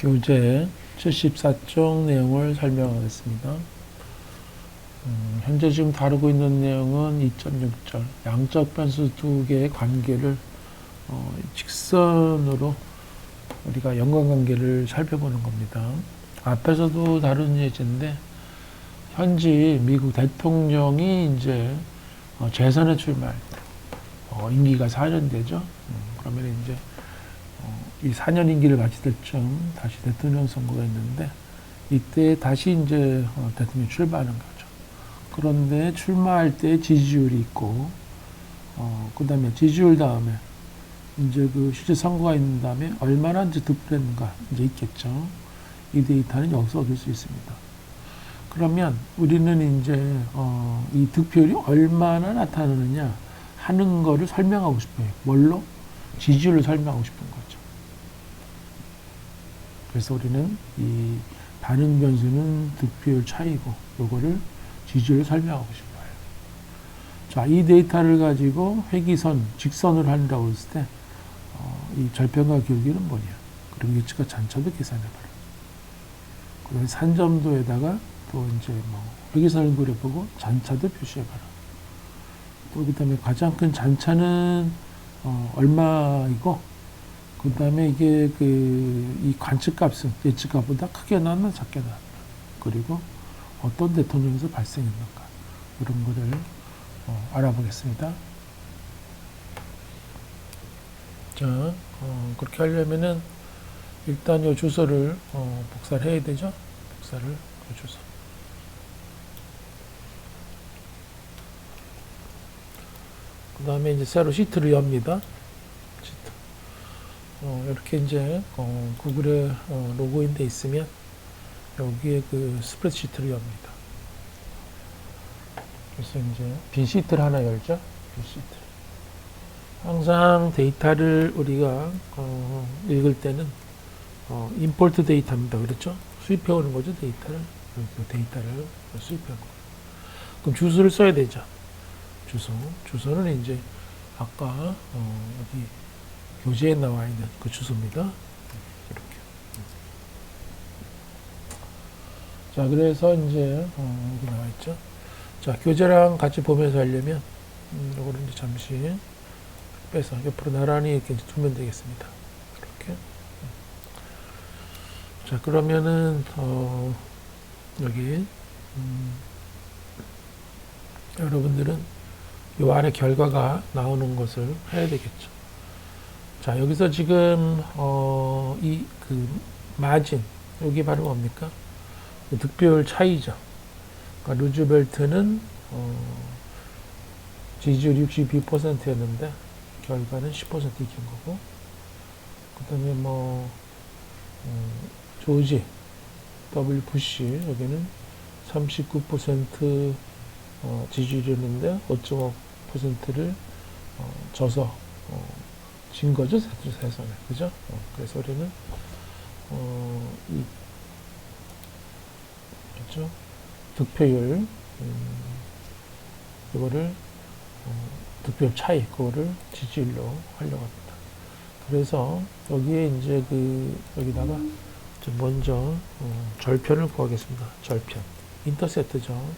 교재 74쪽 내용을 설명하겠습니다. 음, 현재 지금 다루고 있는 내용은 2.6절 양적 변수 두 개의 관계를 어, 직선으로 우리가 연관관계를 살펴보는 겁니다. 앞에서도 다룬 예제인데 현지 미국 대통령이 이제 어, 재선에 출마할 때 어, 임기가 4년 되죠. 음, 그러면 이제 어, 이 4년 임기를 마칠 때쯤 다시 대통령 선거가 있는데 이때 다시 이제 어, 대통령 이 출마하는 거죠. 그런데 출마할 때 지지율이 있고 어, 그다음에 지지율 다음에 이제 그 실제 선거가 있는 다음에 얼마나 이제 득표했는가 이제 있겠죠. 이 데이터는 여기서 얻을 수 있습니다. 그러면 우리는 이제 어, 이 득표율이 얼마나 나타나느냐 하는 거를 설명하고 싶어요. 뭘로? 지지율을 설명하고 싶은 거죠. 그래서 우리는 이 반응 변수는 득표율 차이고 요거를 지지율을 설명하고 싶어요. 자, 이 데이터를 가지고 회기선, 직선을 한다고 했을 때, 어, 이 절편과 기울기는 뭐냐. 그리고 예측과 잔차도 계산해봐라. 그리고 산점도에다가 또 이제 뭐 회기선을 그려보고 잔차도 표시해봐라. 또 그 다음에 가장 큰 잔차는 어, 얼마이고 그 다음에 이게 그 이 관측값은 예측값보다 크게 나왔나 작게 나왔나 그리고 어떤 대통령에서 발생했는가 이런 거를 어, 알아보겠습니다. 자 어, 그렇게 하려면은 일단 이 주소를 어, 복사를 해야 되죠. 복사를 그 주소. 그 다음에 이제 새로 시트를 엽니다. 어, 이렇게 이제 어, 구글에 어, 로그인 돼 있으면 여기에 그 스프레드시트를 엽니다. 그래서 이제 빈 시트를 하나 열죠. 빈 시트. 항상 데이터를 우리가 어, 읽을 때는 어, 임포트 데이터입니다. 그렇죠? 수입해 오는 거죠. 데이터를. 그 데이터를 수입해 오는 거예요. 그럼 주소를 써야 되죠. 주소. 주소는 이제 아까 어, 여기 교재에 나와 있는 그 주소입니다. 이렇게. 자, 그래서 이제 어, 여기 나와 있죠. 자, 교재랑 같이 보면서 하려면 음, 요거를 이제 잠시 빼서 옆으로 나란히 이렇게 두면 되겠습니다. 이렇게. 자, 그러면은 어, 여기 음, 여러분들은 요 안에 결과가 나오는 것을 해야 되겠죠. 자, 여기서 지금, 어, 이, 그, 마진, 여기 바로 뭡니까? 그 득표율 차이죠. 그러니까 루즈벨트는, 어, 지지율 62%였는데, 결과는 10% 이긴 거고, 그 다음에 뭐, 음, 조지, W 부시, 여기는 39% 어, 지지율이었는데 5.5%를 어, 져서 어, 진 거죠 세선에 그죠? 어, 그래서 우리는 어, 이 그죠? 득표율 음, 이거를 어, 득표율 차이 그거를 지지율로 하려고 합니다. 그래서 여기에 이제 그 여기다가 좀 먼저 어, 절편을 구하겠습니다. 절편 인터셉트죠.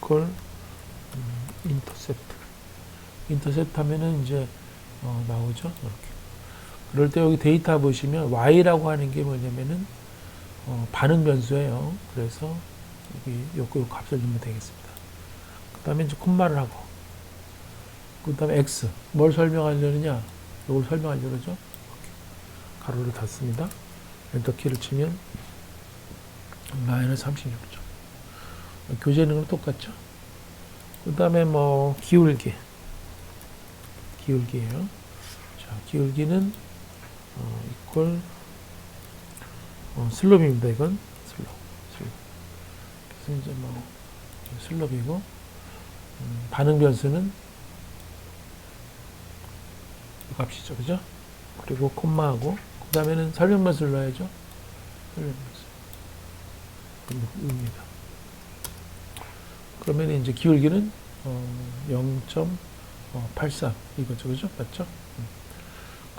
그걸 음, 인터셉트 인터셉트 하면은 이제 어, 나오죠? 이렇게. 그럴 때 여기 데이터 보시면 y라고 하는 게 뭐냐면은 어, 반응 변수예요. 그래서 여기 요거 요 값을 넣으면 되겠습니다. 그 다음에 이제 콤마를 하고 그 다음에 x. 뭘 설명하려느냐? 이걸 설명하려죠? 가로를 닫습니다. 엔터키를 치면 마이너스 36점. 교재는 똑같죠. 그 다음에 뭐 기울기 기울기예요. 자 기울기는 어, 이퀄 어, 슬롭입니다. 슬롭 슬롭. 그래서 이제 뭐 슬롭이고 음, 반응 변수는 이 값이죠, 그죠? 그리고 콤마하고 그 다음에는 설명 변수를 넣어야죠. 설명 변수. 입니다. 그러면 이제 기울기는 어, 0.83 이거죠, 그죠? 맞죠?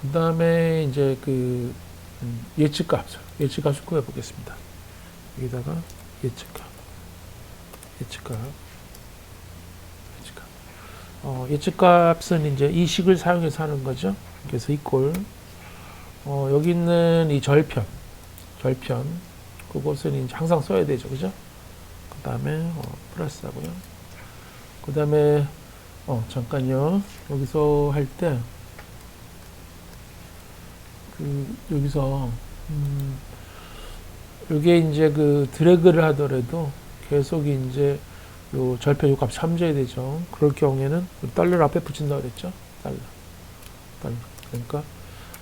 그 다음에 이제 그 음, 예측값을 예측값을 구해 보겠습니다. 여기다가 예측값 예측값 예측값 어, 예측값은 이제 이 식을 사용해서 하는 거죠. 그래서 이꼴 어, 여기 있는 이 절편 절편 그것은 이제 항상 써야 되죠, 그죠? 그 다음에 어, 플러스 하고요. 그 다음에 어 잠깐요 여기서 할 때 그 여기서 음 요게 이제 그 드래그를 하더라도 계속 이제 요 절편 요값 참져야 되죠. 그럴 경우에는 달러를 앞에 붙인다 그랬죠. 달러 달러 그러니까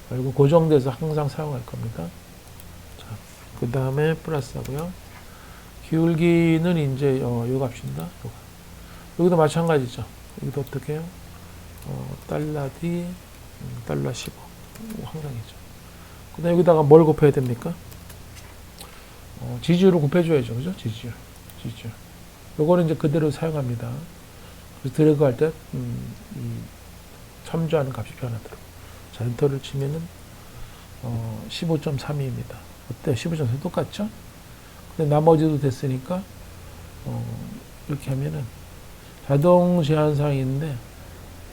그리고 고정돼서 항상 사용할 겁니다. 자, 그 다음에 플러스 하고요. 기울기는 이제 어, 요 값입니다. 요 값. 여기도 마찬가지죠. 여기도 어떻게 해요? 어, 달러 D, 음, 달러 15. 오, 항상이죠. 그 다음에 여기다가 뭘 곱해야 됩니까? 어, 지지율을 곱해줘야죠. 그죠? 지지율. 지지율. 요거는 이제 그대로 사용합니다. 그래서 드래그 할 때, 음, 이 참조하는 값이 변하도록. 자, 엔터를 치면은, 어, 15.32입니다. 어때? 15.3 똑같죠? 근데 나머지도 됐으니까, 어, 이렇게 하면은, 자동 제한 사항인데,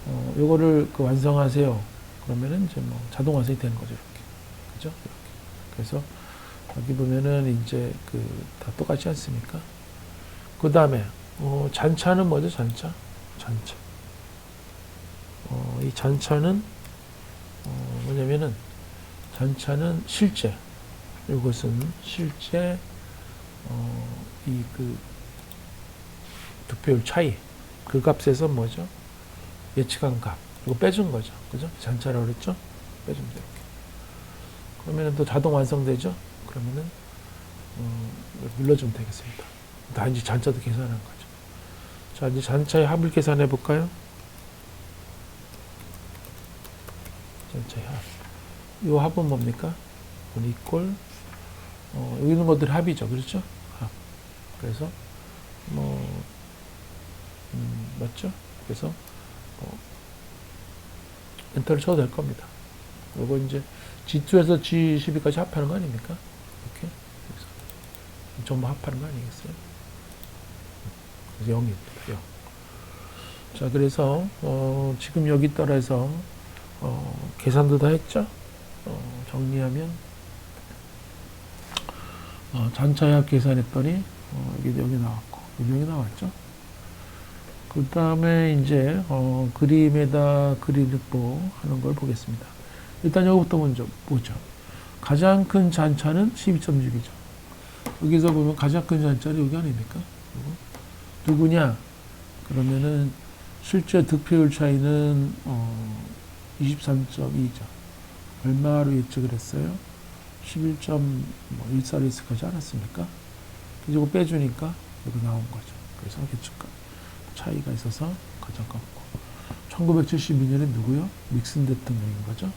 어, 요거를 그 완성하세요. 그러면은 이제 뭐 자동 완성이 되는 거죠. 이렇게. 그죠? 이렇게. 그래서 여기 보면은 이제 그 다 똑같지 않습니까? 그 다음에, 어, 잔차는 뭐죠? 잔차? 잔차. 어, 이 잔차는, 어, 뭐냐면은, 잔차는 실제. 이것은 실제, 어, 이 그, 득표율 차이. 그 값에서 뭐죠? 예측한 값. 이거 빼준 거죠. 그죠? 잔차라고 그랬죠? 돼, 이렇게. 그러면은 또 자동 완성되죠? 그러면은, 어, 눌러주면 되겠습니다. 다 이제 잔차도 계산한 거죠. 자, 이제 잔차의 합을 계산해 볼까요? 잔차의 합. 이 합은 뭡니까? 원 이꼴, 어, 여기 있는 것들이 합이죠. 그렇죠? 합. 그래서, 뭐, 음, 맞죠? 그래서, 어, 엔터를 쳐도 될 겁니다. 요거 이제 G2에서 G12까지 합하는 거 아닙니까? 이렇게. 그래서 전부 합하는 거 아니겠어요? 그래서 0입니다. 0. 자, 그래서, 어, 지금 여기 따라서, 어, 계산도 다 했죠? 어, 정리하면, 어, 잔차약 계산했더니, 어, 여기, 여기 나왔고, 여기 나왔죠? 그 다음에 이제, 어, 그림에다 그림 보 하는 걸 보겠습니다. 일단 여기부터 먼저 보죠. 가장 큰 잔차는 12.6이죠. 여기서 보면 가장 큰 잔차는 여기 아닙니까? 누구냐? 그러면은 실제 득표율 차이는 어, 23.2죠. 얼마로 예측을 했어요? 11.14로 예측하지 않았습니까? 그리고 빼주니까 여기 나온 거죠. 그래서 예측가 차이가 있어서 가장 컸고 1972년에 누구요? 닉슨 대통령인 거죠.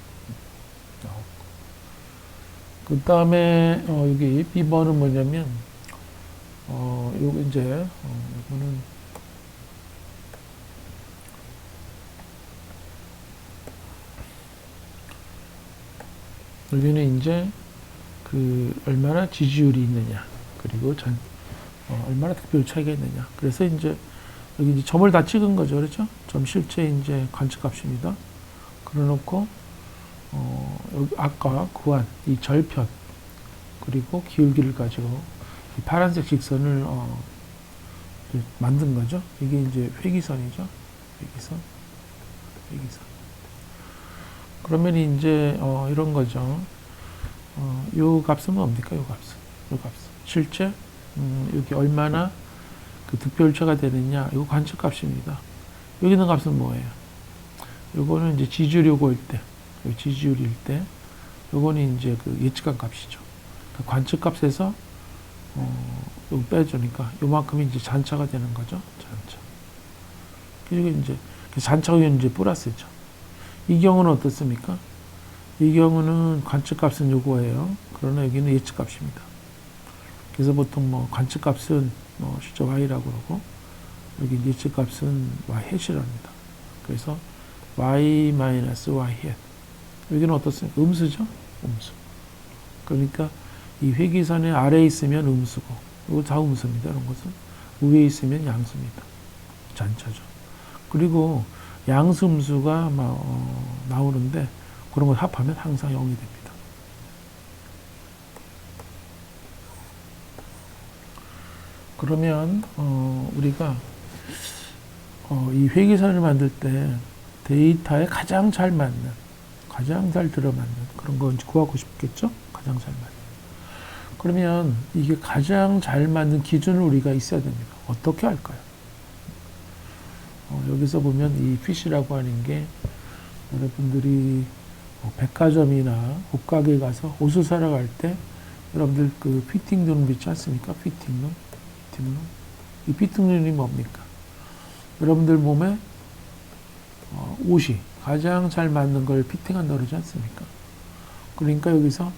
그 다음에 어, 여기 B번은 뭐냐면 어, 요거 이제 어, 이거는 여기는 이제 그 얼마나 지지율이 있느냐 그리고 전 어, 얼마나 득표율 차이가 있느냐 그래서 이제 여기 이제 점을 다 찍은 거죠 그렇죠 점 실제 이제 관측값입니다 그래놓고 어, 여기 아까 구한 이 절편 그리고 기울기를 가지고 이 파란색 직선을 어, 만든 거죠 이게 이제 회기선이죠 회기선 회기선 그러면 이제 어, 이런 거죠. 어, 요 값은 뭡니까? 요 값은. 요 값은. 실제 음, 여기 얼마나 그 득표율차가 되느냐. 이거 관측값입니다. 여기 있는 값은 뭐예요? 요거는 이제 지지율 요거일 때, 요 지지율일 때, 요거는 이제 그 예측한 값이죠. 그 관측값에서 어, 요 빼주니까 요만큼이 이제 잔차가 되는 거죠. 잔차. 그리고 이제 그 잔차가 이제 플러스죠. 이 경우는 어떻습니까? 이 경우는 관측값은 요거예요. 그러나 여기는 예측값입니다. 그래서 보통 뭐 관측값은 뭐 실제 y라고 그러고 여기 합니다. 그래서 y 마이너스 y hat 여기는 어떻습니까? 음수죠? 음수. 그러니까 이 회기선의 아래에 있으면 음수고, 이거 다 음수입니다. 이런 것은 위에 있으면 양수입니다. 잔차죠. 그리고 양수 음수가 막 어, 나오는데 그런 걸 합하면 항상 0이 됩니다. 그러면 어, 우리가 어, 이 회계선을 만들 때 데이터에 가장 잘 맞는, 가장 잘 들어맞는 그런 거 구하고 싶겠죠? 가장 잘 맞는. 그러면 이게 가장 잘 맞는 기준을 우리가 있어야 됩니다. 어떻게 할까요? 어, 여기서 보면 이 핏이라고 하는 게 여러분들이 뭐 백화점이나 옷가게 가서 옷을 사러 갈 때 여러분들 그 피팅 눈 있지 않습니까? 피팅 눈, 눈. 이 눈이 뭡니까? 여러분들 몸에 어, 옷이 가장 잘 맞는 걸 피팅한다 그러지 않습니까? 그러니까 여기서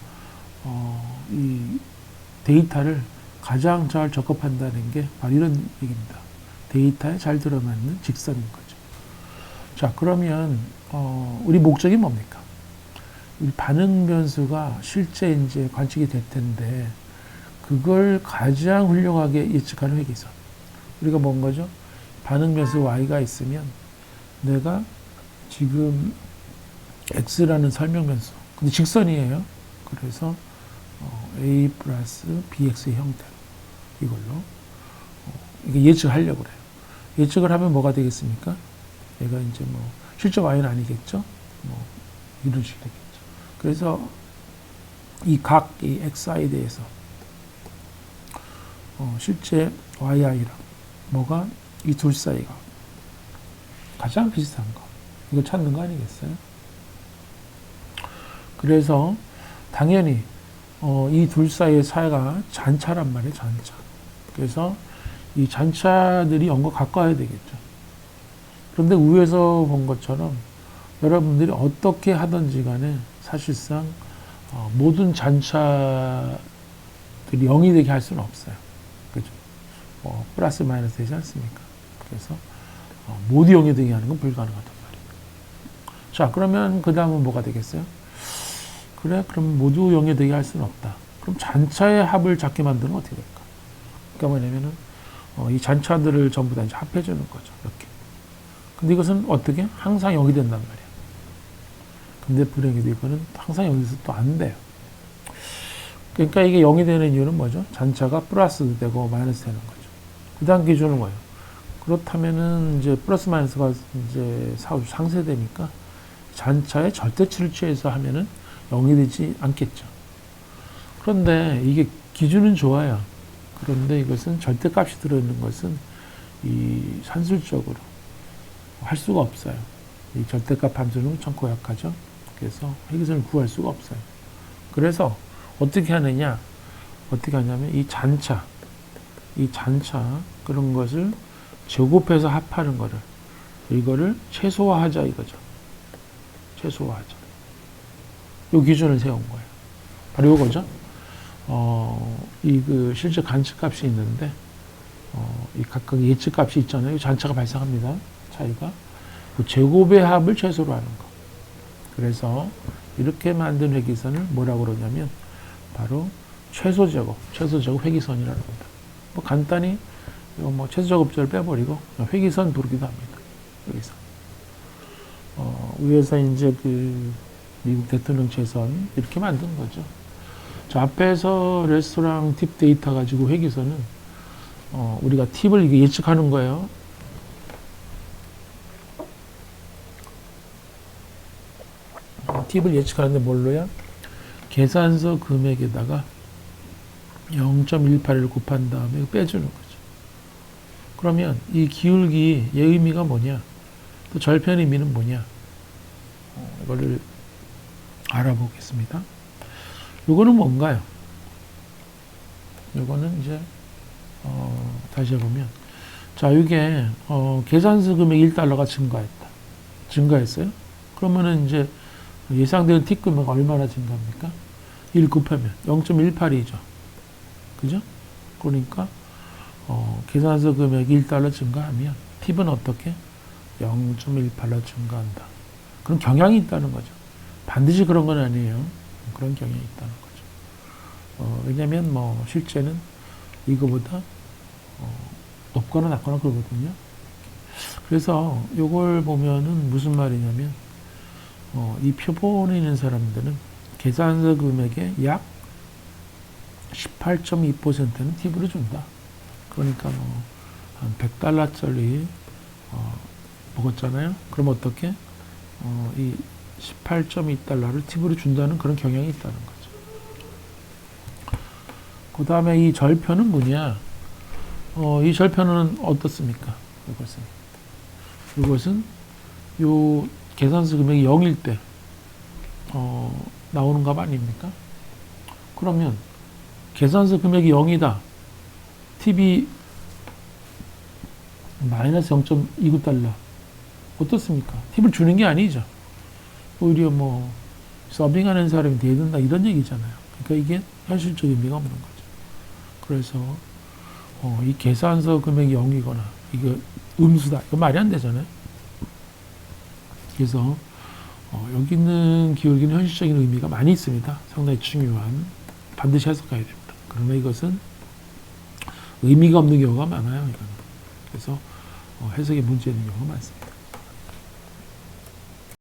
어, 이 데이터를 가장 잘 적합한다는 게 바로 이런 얘기입니다. 데이터에 잘 들어맞는 직선인 거죠. 자, 그러면 어, 우리 목적이 뭡니까? 이 반응 변수가 실제 이제 관측이 될 텐데 그걸 가장 훌륭하게 예측하는 회계선. 우리가 뭔 거죠? 반응 변수 y가 있으면 내가 지금 x라는 설명 변수, 근데 직선이에요. 그래서 어, a 플러스 bx의 형태로 이걸로 어, 이게 예측하려고 그래요. 예측을 하면 뭐가 되겠습니까? 얘가 이제 뭐 실제 y는 아니겠죠? 뭐 이런 식이 되겠죠. 그래서 이 각 이 xi에 대해서 어, 실제 yi랑 뭐가 이 둘 사이가 가장 비슷한 거 이거 찾는 거 아니겠어요? 그래서 당연히 어, 이 둘 사이의 사이가 잔차란 말이에요, 잔차. 그래서 이 잔차들이 연과 가까워야 되겠죠. 그런데 위에서 본 것처럼 여러분들이 어떻게 하든지 간에 사실상 어, 모든 잔차들이 0이 되게 할 수는 없어요. 뭐 플러스 마이너스 되지 않습니까? 그래서 어, 모두 0이 되게 하는 건 불가능하단 말이에요. 자, 그러면 그 다음은 뭐가 되겠어요? 그래, 그럼 모두 0이 되게 할 수는 없다. 그럼 잔차의 합을 작게 만드는 건 어떻게 될까? 그러니까 뭐냐면은 어, 이 잔차들을 전부 다 이제 합해주는 거죠. 이렇게. 근데 이것은 어떻게? 항상 0이 된단 말이야. 근데 불행히도 이거는 항상 여기서 또 안 돼요. 그러니까 이게 0이 되는 이유는 뭐죠? 잔차가 플러스도 되고 마이너스 되는 거죠. 그 다음 기준은 뭐예요? 그렇다면은 이제 플러스 마이너스가 이제 사- 상쇄되니까 잔차의 절대치를 취해서 하면은 0이 되지 않겠죠. 그런데 이게 기준은 좋아요. 그런데 이것은 절대값이 들어있는 것은 이 산술적으로 할 수가 없어요. 이 절대값 함수는 참고 약하죠. 그래서 회계선을 구할 수가 없어요. 그래서 어떻게 하느냐? 어떻게 하냐면 이 잔차, 이 잔차 그런 것을 제곱해서 합하는 거를 이거를 최소화하자 이거죠. 최소화하자. 요 기준을 세운 거예요. 바로 요거죠. 어, 이 그 실제 관측값이 있는데 어, 이 각각 예측값이 있잖아요. 이 잔차가 발생합니다. 차이가 그 제곱의 합을 최소로 하는 거. 그래서 이렇게 만든 회기선을 뭐라고 그러냐면 바로 최소 제곱, 최소 제곱 회기선이라고 합니다. 뭐 간단히 뭐 제곱절을 빼버리고 회기선 부르기도 합니다. 회기선. 어, 위에서 이제 그 미국 대통령 최선 이렇게 만든 거죠. 저 앞에서 레스토랑 팁 데이터 가지고 회기선은 어, 우리가 팁을 예측하는 거예요. 팁을 예측하는데 뭘로야? 계산서 금액에다가 0.18을 곱한 다음에 빼주는 거죠. 그러면 이 기울기 의 의미가 뭐냐? 또 절편 의미는 뭐냐? 어, 이거를 알아보겠습니다. 요거는 뭔가요? 요거는 이제 어, 다시 해보면 자 이게 어, 계산서 금액 1달러가 증가했다. 증가했어요? 그러면은 이제 예상되는 팁 금액 얼마나 증가합니까? 1 곱하면 0.18이죠. 그죠? 그러니까 어, 계산서 금액이 1달러 증가하면 팁은 어떻게? 0.18로 증가한다. 그런 경향이 있다는 거죠. 반드시 그런 건 아니에요. 그런 경향이 있다는 거죠. 어, 왜냐면 뭐 실제는 이거보다 어, 높거나 낮거나 그러거든요. 그래서 요걸 보면은 무슨 말이냐면 어, 이 표본에 있는 사람들은 계산서 금액의 약 18.2%는 팁으로 준다. 그러니까 뭐, 한 100달러짜리, 어, 먹었잖아요. 그럼 어떻게? 어, 이 18.2달러를 팁으로 준다는 그런 경향이 있다는 거죠. 그 다음에 이 절편은 뭐냐? 어, 이 절편은 어떻습니까? 이것은. 이것은 요 계산서 금액이 0일 때, 어, 나오는 값 아닙니까? 그러면 계산서 금액이 0이다. 팁이 마이너스 0.29달러. 어떻습니까? 팁을 주는 게 아니죠. 오히려 뭐, 서빙하는 사람이 돼야 된다. 이런 얘기잖아요. 그러니까 이게 현실적 의미가 없는 거죠. 그래서, 어, 이 계산서 금액이 0이거나, 이거 음수다. 이거 말이 안 되잖아요. 그래서, 어, 여기 있는 기울기는 현실적인 의미가 많이 있습니다. 상당히 중요한, 반드시 해석해야 됩니다. 그러나 이것은 의미가 없는 경우가 많아요. 이거는. 그래서 어, 해석에 문제 있는 경우가 많습니다.